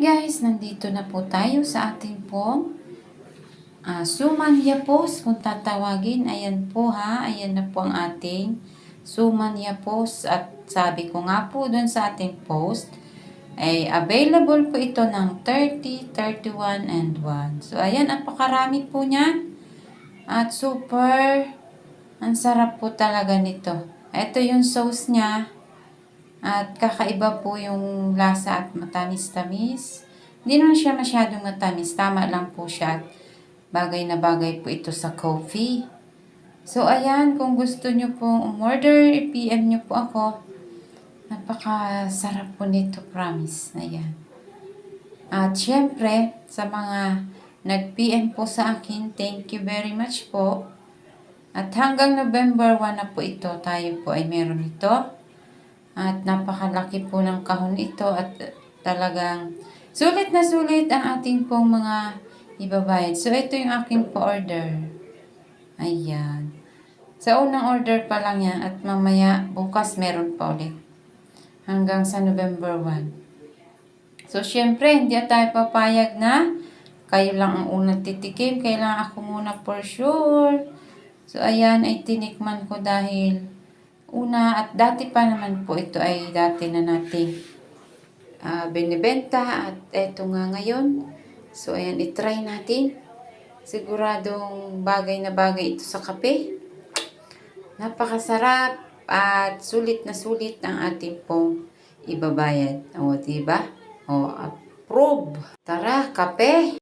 guys, nandito na po tayo sa ating pong uh, Sumanya Post kung tatawagin. Ayan po ha, ayan na po ang ating Sumanya Post at sabi ko nga po dun sa ating post ay available po ito ng 30, 31, and 1. So ayan, napakarami po niyan. At super, ang sarap po talaga nito. Ito yung sauce niya. At kakaiba po yung lasa at matamis-tamis. Hindi naman siya masyadong matamis. Tama lang po siya. At bagay na bagay po ito sa coffee. So, ayan. Kung gusto nyo pong umorder, i-PM nyo po ako. Napakasarap po nito, promise. Ayan. At syempre, sa mga nag-PM po sa akin, thank you very much po. At hanggang November 1 na po ito, tayo po ay meron ito. At napakalaki po ng kahon ito at talagang sulit na sulit ang ating pong mga ibabayad. So, ito yung aking pa-order. Ayan. Sa unang order pa lang yan at mamaya bukas meron pa ulit. Hanggang sa November 1. So, syempre, hindi tayo papayag na kayo lang ang unang titikim. Kailangan ako muna for sure. So, ayan ay tinikman ko dahil una at dati pa naman po ito ay dati na nating uh, binibenta at eto nga ngayon. So, ayan, itry natin. Siguradong bagay na bagay ito sa kape. Napakasarap at sulit na sulit ang ating pong ibabayad. O, diba? O, approve. Tara, kape.